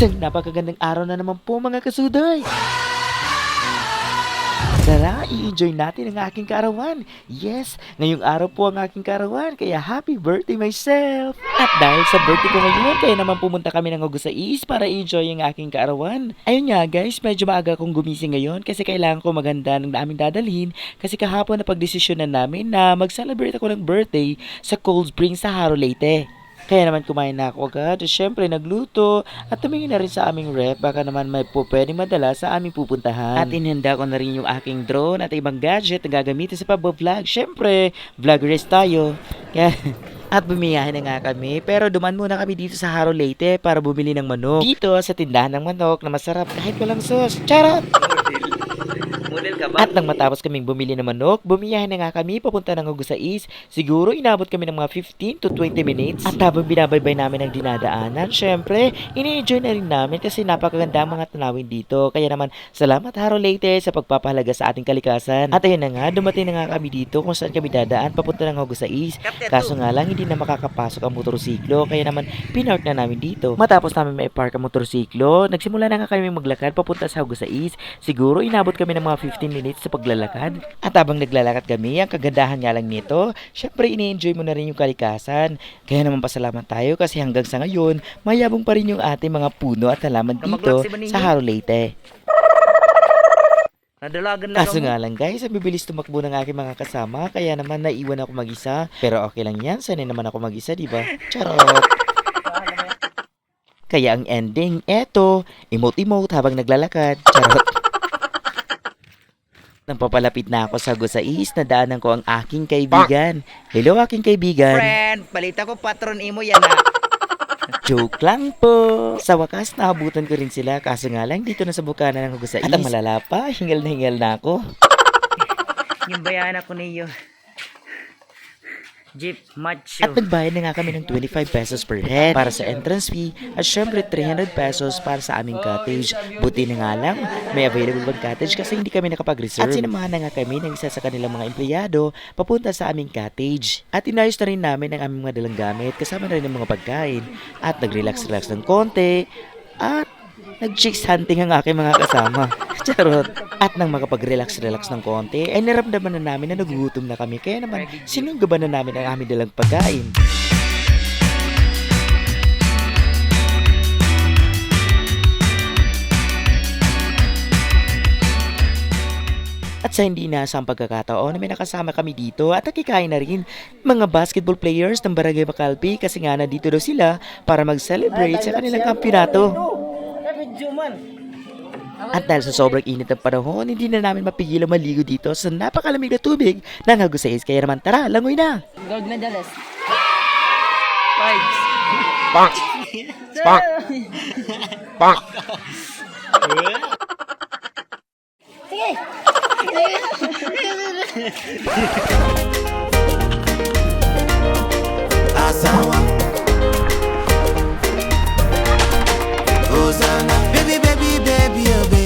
Isang napakagandang araw na naman po mga kasuday. Tara, i-enjoy natin ang aking karawan. Yes, ngayong araw po ang aking karawan, kaya happy birthday myself! At dahil sa birthday ko ngayon, kaya naman pumunta kami ng East para i-enjoy ang aking karawan. Ayun nga guys, medyo maaga akong gumising ngayon kasi kailangan ko maganda ng aming dadalhin kasi kahapon na pagdesisyonan namin na mag-celebrate ako ng birthday sa Cold Springs sa Haro Leyte. Kaya naman kumain na ako agad. Siyempre, nagluto. At tumingin na rin sa aming rep. Baka naman may po pwedeng madala sa aming pupuntahan. At inhanda ko na rin yung aking drone at ibang gadget na gagamitin sa pag-vlog. Siyempre, vloggers tayo. Kaya, at bumiyahin na nga kami. Pero duman muna kami dito sa Haro Leyte para bumili ng manok. Dito sa tindahan ng manok na masarap kahit walang sauce. Charot! At nang matapos kaming bumili ng manok, bumiyahe na nga kami papunta ng Agusais. Siguro inabot kami ng mga 15 to 20 minutes. At habang binabaybay namin ang dinadaanan, syempre, ini-enjoy na rin namin kasi napakaganda ang mga tanawin dito. Kaya naman, salamat Haro Leyte sa pagpapahalaga sa ating kalikasan. At ayun na nga, dumating na nga kami dito kung saan kami dadaan papunta ng Agusais. Kaso nga lang, hindi na makakapasok ang motorsiklo. Kaya naman, pinark na namin dito. Matapos namin may park ang motorsiklo, nagsimula na nga kami maglakad papunta sa Agusais. Siguro inabot kami ng mga 15 minutes sa paglalakad. At habang naglalakad kami, ang kagandahan nga lang nito, syempre ini-enjoy mo na rin yung kalikasan. Kaya naman pasalamat tayo kasi hanggang sa ngayon, mayabong pa rin yung ating mga puno at halaman dito sa Haro Leyte. Nadalagan lang Kaso nga lang guys, ang bibilis tumakbo ng aking mga kasama, kaya naman naiwan ako mag-isa. Pero okay lang yan, sanay naman ako mag-isa, di ba? Charot! Kaya ang ending, eto, emote-emote habang naglalakad. Charot! Nang papalapit na ako sa Gusais, nadaanan ko ang aking kaibigan. Hello aking kaibigan. Friend, balita ko patron imo yan ah. Joke lang po. Sa wakas, naabutan ko rin sila. Kaso nga lang, dito na sa bukana ng Gusais. At ang malala pa, hingal na hingal na ako. Yung bayan ako niyo. Jeep macho. At nagbayad na nga kami ng 25 pesos per head para sa entrance fee at syempre 300 pesos para sa aming cottage. Buti na nga lang, may available bang cottage kasi hindi kami nakapag-reserve. At sinamahan na nga kami ng isa sa kanilang mga empleyado papunta sa aming cottage. At inayos na rin namin ang aming mga dalang gamit kasama na rin ang mga pagkain. At nag-relax-relax ng konti. At nag-chicks hunting ang aking mga kasama. Charot. At nang makapag-relax-relax ng konti, ay naramdaman na namin na nagugutom na kami. Kaya naman, sinunggaban na namin ang aming dalang pagkain. At sa hindi inaasang pagkakataon, may nakasama kami dito at nakikain na rin mga basketball players ng Barangay Macalpi kasi nga nandito daw sila para mag-celebrate sa kanilang kampyonato. At dahil sa sobrang init ng panahon, hindi na namin mapigilan maligo dito sa napakalamig na tubig ng Agusais. Kaya naman tara, langoy na! Gold medalist. Vibes. Sige! Asawa Hosanna Baby, baby, baby, oh baby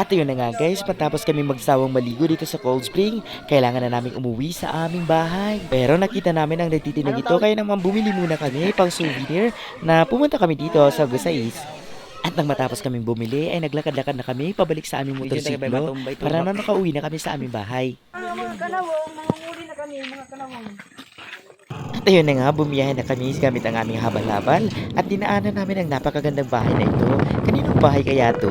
At yun na nga guys, patapos kami magsawang maligo dito sa Cold Spring, kailangan na namin umuwi sa aming bahay. Pero nakita namin ang nagtitinag ito, kaya naman bumili muna kami pang souvenir na pumunta kami dito sa Gusais. At nang matapos kaming bumili, ay naglakad-lakad na kami pabalik sa aming motorsiklo para na nakauwi na kami sa aming bahay. At ayun na nga, bumiyahe na kami gamit ang aming habal-habal at dinaanan namin ang napakagandang bahay na ito. Kaninong bahay kaya to?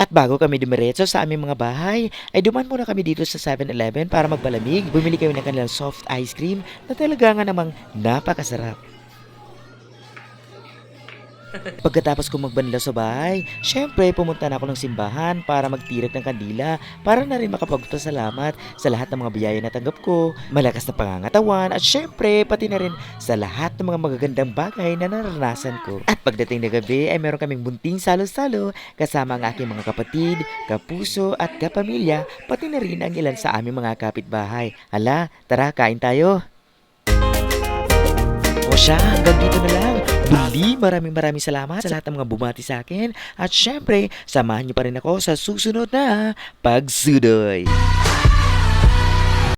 At bago kami dumiretso sa aming mga bahay, ay duman muna kami dito sa 7-Eleven para magpalamig. Bumili kami ng kanilang soft ice cream na talaga nga namang napakasarap. Pagkatapos ko magbanla sa bahay, syempre pumunta na ako ng simbahan para magtirik ng kandila para na rin makapagpasalamat sa lahat ng mga biyaya na tanggap ko, malakas na pangangatawan at syempre pati na rin sa lahat ng mga magagandang bagay na naranasan ko. At pagdating na gabi ay meron kaming bunting salo-salo kasama ang aking mga kapatid, kapuso at kapamilya pati na rin ang ilan sa aming mga kapitbahay. Hala, tara kain tayo! Siya, hanggang dito na lang. Muli, maraming maraming salamat sa lahat ng mga bumati sa akin. At syempre, samahan niyo pa rin ako sa susunod na Pagsudoy.